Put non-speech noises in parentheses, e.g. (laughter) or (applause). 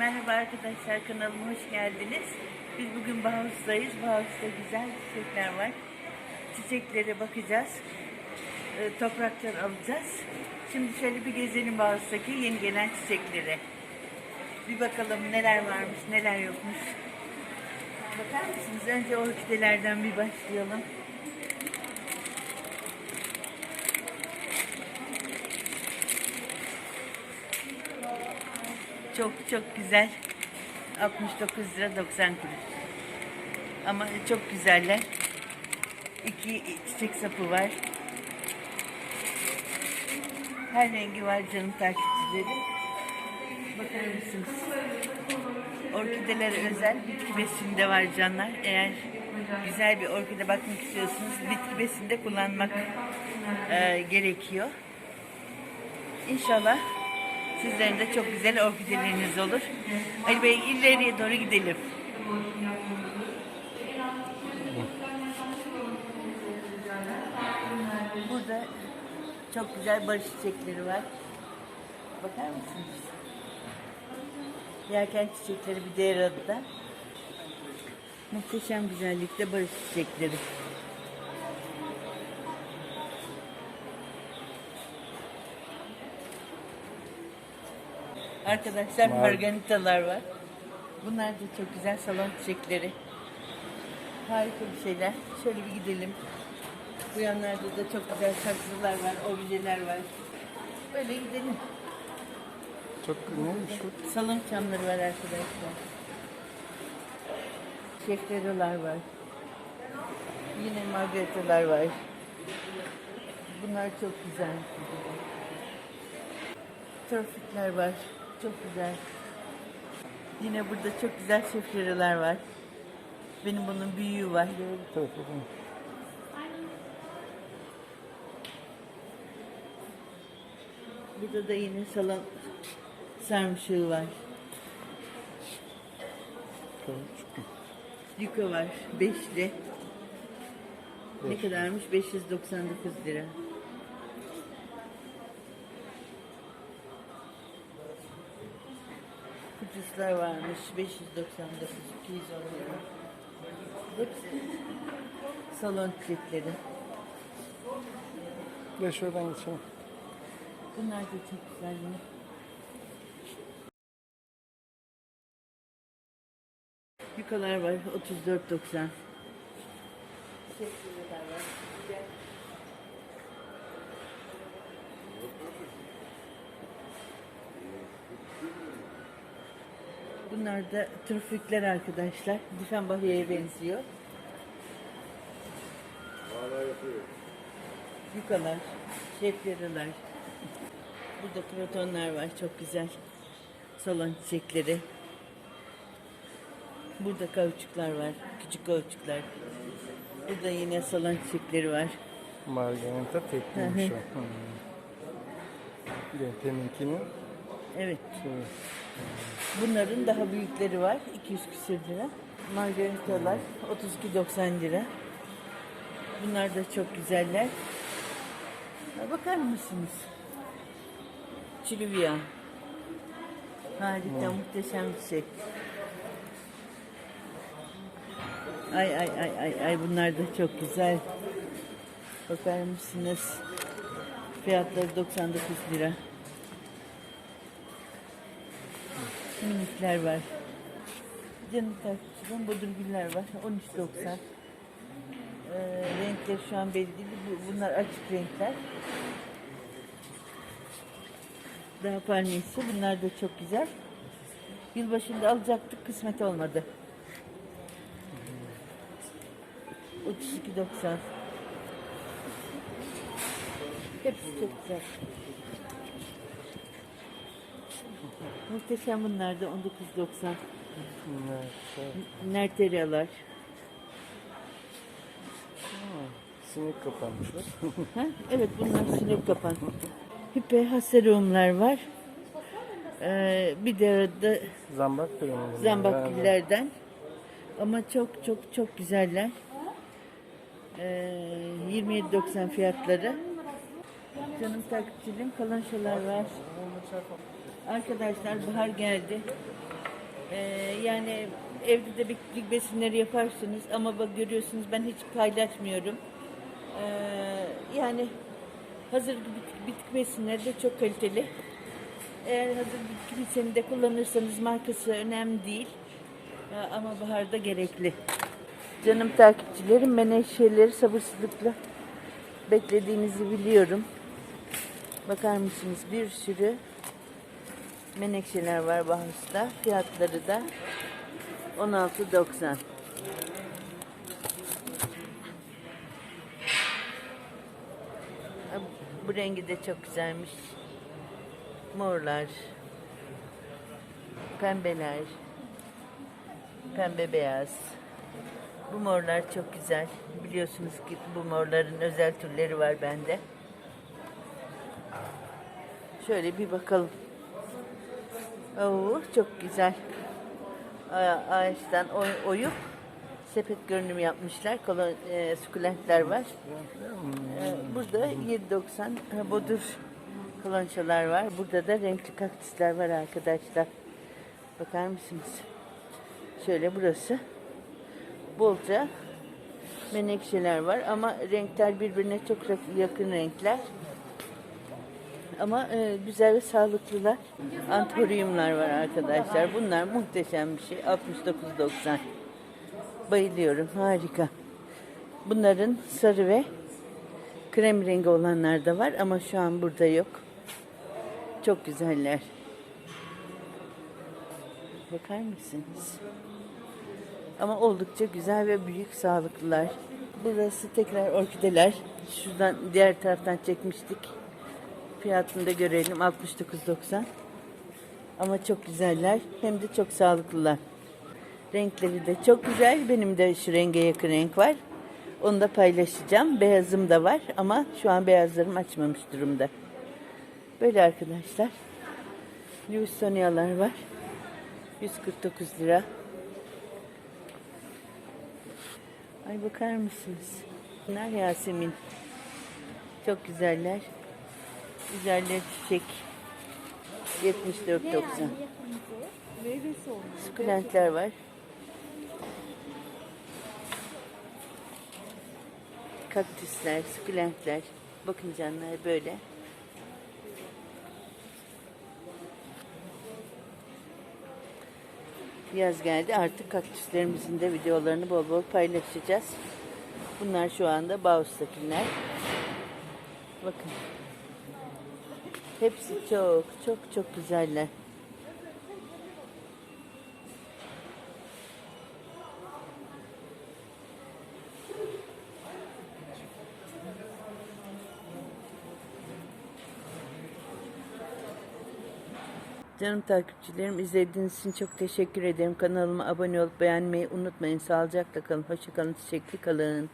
Merhaba arkadaşlar kanalıma hoş geldiniz. Biz bugün Bağus'tayız. Bağus'ta güzel çiçekler var. Çiçeklere bakacağız. Ee, topraklar alacağız. Şimdi şöyle bir gezelim Bağus'taki yeni gelen çiçeklere. Bir bakalım neler varmış, neler yokmuş. Bakar mısınız? Önce orkidelerden bir başlayalım. Çok çok güzel. 69 lira 90 kuruş. Ama çok güzeller. İki çiçek sapı var. Her rengi var canım takipçileri. Bakar mısınız? Orkideler özel bitki besinde var canlar. Eğer güzel bir orkide bakmak istiyorsanız bitki besinde kullanmak e, gerekiyor. İnşallah sizlerin de çok güzel orkideleriniz olur. Ali Bey ileriye doğru gidelim. Burada çok güzel barış çiçekleri var. Bakar mısınız? Yelken çiçekleri bir diğer adı da. Muhteşem güzellikte barış çiçekleri. Arkadaşlar marganitalar var. Bunlar da çok güzel salon çiçekleri. Harika bir şeyler. Şöyle bir gidelim. Bu yanlarda da çok güzel saksılar var, objeler var. Böyle gidelim. Çok neymiş bu? Salon çamları var arkadaşlar. Şefterolar var. Yine margaritalar var. Bunlar çok güzel. Trafitler var. Çok güzel. Yine burada çok güzel şefterolar var. Benim bunun büyüğü var. Tabii, tabii. Burada da yine salon sarmışığı var. Yuka var. Beşli. Ne Beş. kadarmış? 599 lira. Kutuslar varmış. 599, 210 lira. Salon çiçekleri. Gel şuradan geçelim. Bunlar da çok güzel yine. Yukalar var 34.90. Şefliler var. Bunlar da trüfükler arkadaşlar. Difenbahya'ya benziyor. Yukalar, şefleriler. Burada protonlar var çok güzel. Salon çiçekleri. Burada kauçuklar var. Küçük kauçuklar. Burada yine salon çiçekleri var. Margarita tekliymiş Hı o. De teminkinin Evet. şey, Bunların daha büyükleri var. 200 küsür lira. Margaritalar 32.90 lira. Bunlar da çok güzeller. Bakar mısınız? Çilivya. Harika, muhteşem bir şey. Ay ay ay ay ay bunlar da çok güzel. Bakar mısınız? Fiyatları 99 lira. Minikler var. Canım takipçilerim bodurgüller var. 13.90. Ee, renkleri şu an belli değil. Bu- Bunlar açık renkler. Daha palmiyesi. Bunlar da çok güzel. Yılbaşında alacaktık. Kısmet olmadı. 32.90. Hepsi çok güzel. Muhteşem bunlar da 19.90. bunlar şey, Nerteriyalar. sinek kapanmışlar. (laughs) Ha? Evet bunlar sinek kapan. Hipe haserumlar var. Ee, bir de arada Zambak zambakgillerden. Ama çok çok çok güzeller. Ee, 27.90 fiyatları. Canım takipçilerim kalanşalar var. Arkadaşlar bahar geldi. Ee, yani evde de bitki besinleri yaparsınız ama bak görüyorsunuz ben hiç paylaşmıyorum. Ee, yani hazır bitki, bitki besinleri de çok kaliteli. Eğer hazır bitki besinini de kullanırsanız markası önemli değil. Ee, ama baharda gerekli. Canım takipçilerim menekşeleri sabırsızlıkla beklediğinizi biliyorum. Bakar mısınız bir sürü menekşeler var Bahus'ta. Fiyatları da 16.90. Ha, Bu rengi de çok güzelmiş. Morlar, pembeler, pembe beyaz. Bu morlar çok güzel. Biliyorsunuz ki bu morların özel türleri var bende. Şöyle bir bakalım. Oo, çok güzel. Ağaçtan oy- oyup sepet görünümü yapmışlar. Kolon, e, sukulentler var. E, burada 7.90 ha, bodur kolonçalar var. Burada da renkli kaktüsler var arkadaşlar. Bakar mısınız? Şöyle burası. Bolca menekşeler var ama renkler birbirine çok yakın renkler. Ama e, güzel ve sağlıklılar. Antoriumlar var arkadaşlar. Bunlar muhteşem bir şey. 69.90. Bayılıyorum. Harika. Bunların sarı ve krem rengi olanlar da var ama şu an burada yok. Çok güzeller. Bakar mısınız? Ama oldukça güzel ve büyük sağlıklılar. Burası tekrar orkideler. Şuradan diğer taraftan çekmiştik. Fiyatını da görelim 69.90. Ama çok güzeller hem de çok sağlıklılar. Renkleri de çok güzel. Benim de şu renge yakın renk var. Onu da paylaşacağım. Beyazım da var ama şu an beyazlarım açmamış durumda. Böyle arkadaşlar. Louis var. 149 lira. Ay bakar mısınız? Bunlar Yasemin. Çok güzeller. Güzeller çiçek. 74.90. Meyvesi olmuş. Sukulentler var. Kaktüsler, sukulentler. Bakın canlar böyle. Yaz geldi artık kaktüslerimizin de videolarını bol bol paylaşacağız. Bunlar şu anda Bağus'takiler. Bakın. Hepsi çok çok çok güzeller. Canım takipçilerim izlediğiniz için çok teşekkür ederim. Kanalıma abone olup beğenmeyi unutmayın. Sağlıcakla kalın. Hoşçakalın. Çiçekli kalın.